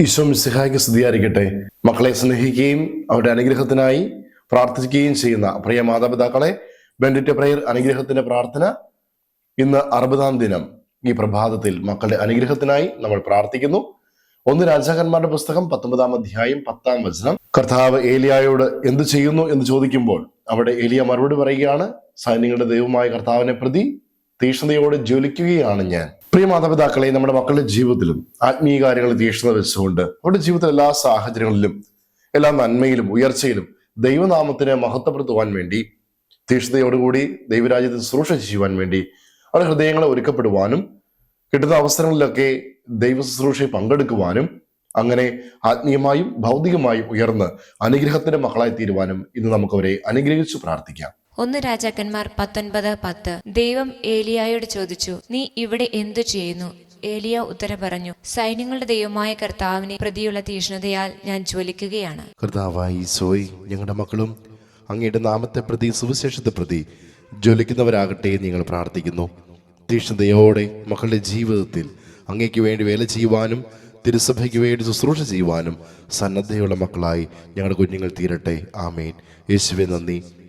ഈശോ മിസ്സിഹായ്ക്ക് സ്തുതിയായിരിക്കട്ടെ. മക്കളെ സ്നേഹിക്കുകയും അവരുടെ അനുഗ്രഹത്തിനായി പ്രാർത്ഥിക്കുകയും ചെയ്യുന്ന പ്രിയ മാതാപിതാക്കളെ ബെൻഡിറ്റ് പ്രയർ അനുഗ്രഹത്തിന്റെ പ്രാർത്ഥന ഇന്ന് അറുപതാം ദിനം. ഈ പ്രഭാതത്തിൽ മക്കളുടെ അനുഗ്രഹത്തിനായി നമ്മൾ പ്രാർത്ഥിക്കുന്നു. ഒന്ന് രാജാക്കന്മാരുടെ പുസ്തകം പത്തൊമ്പതാം അധ്യായം പത്താം വചനം. കർത്താവ് ഏലിയായോട് എന്ത് ചെയ്യുന്നു എന്ന് ചോദിക്കുമ്പോൾ അവിടെ ഏലിയ മറുപടി പറയുകയാണ് സൈന്യങ്ങളുടെ ദൈവമായ കർത്താവിനെ പ്രതി തീക്ഷ്ണതയോടെ ജ്വലിക്കുകയാണ് ഞാൻ. പ്രിയ മാതാപിതാക്കളെ നമ്മുടെ മക്കളുടെ ജീവിതത്തിലും ആത്മീയ കാര്യങ്ങൾ തീക്ഷ്ണത വെച്ചുകൊണ്ട് അവരുടെ ജീവിതത്തിലെ എല്ലാ സാഹചര്യങ്ങളിലും എല്ലാ നന്മയിലും ഉയർച്ചയിലും ദൈവനാമത്തിനെ മഹത്വപ്പെടുത്തുവാൻ വേണ്ടി തീക്ഷ്ണതയോടുകൂടി ദൈവരാജ്യത്തിൽ ശുശ്രൂഷ ചെയ്യുവാൻ വേണ്ടി അവരുടെ ഹൃദയങ്ങളെ ഒരുക്കപ്പെടുവാനും കിട്ടുന്ന അവസരങ്ങളിലൊക്കെ ദൈവ ശുശ്രൂഷയിൽ പങ്കെടുക്കുവാനും അങ്ങനെ ആത്മീയമായും ഭൗതികമായും ഉയർന്ന് അനുഗ്രഹത്തിന്റെ മക്കളായി തീരുവാനും ഇന്ന് നമുക്കവരെ അനുഗ്രഹിച്ചു പ്രാർത്ഥിക്കാം. ഒന്ന് രാജാക്കന്മാർ പത്തൊൻപത് പത്ത്. ദൈവം ഏലിയായോട് ചോദിച്ചു നീ ഇവിടെ എന്തു ചെയ്യുന്നു? ഏലിയ ഉത്തരം പറഞ്ഞു സൈന്യങ്ങളുടെ ദൈവമായ കർത്താവിനെ പ്രതിയുള്ള തീഷ്ണതയാൽ ഞാൻ ജ്വലിക്കുകയാണ്. കർത്താവായി സോയി ഞങ്ങളുടെ മക്കളും അങ്ങയുടെ നാമത്തെ പ്രതി സുവിശേഷത്തെ പ്രതി ജ്വലിക്കുന്നവരാകട്ടെ നിങ്ങൾ പ്രാർത്ഥിക്കുന്നു. തീഷ്ണതയോടെ മക്കളുടെ ജീവിതത്തിൽ അങ്ങയ്ക്ക് വേണ്ടി വേല ചെയ്യുവാനും തിരുസഭയ്ക്ക് വേണ്ടി ശുശ്രൂഷ ചെയ്യുവാനും സന്നദ്ധയുള്ള മക്കളായി ഞങ്ങളുടെ കുഞ്ഞുങ്ങൾ തീരട്ടെ. ആമേൻ. യേശുവെ നന്ദി.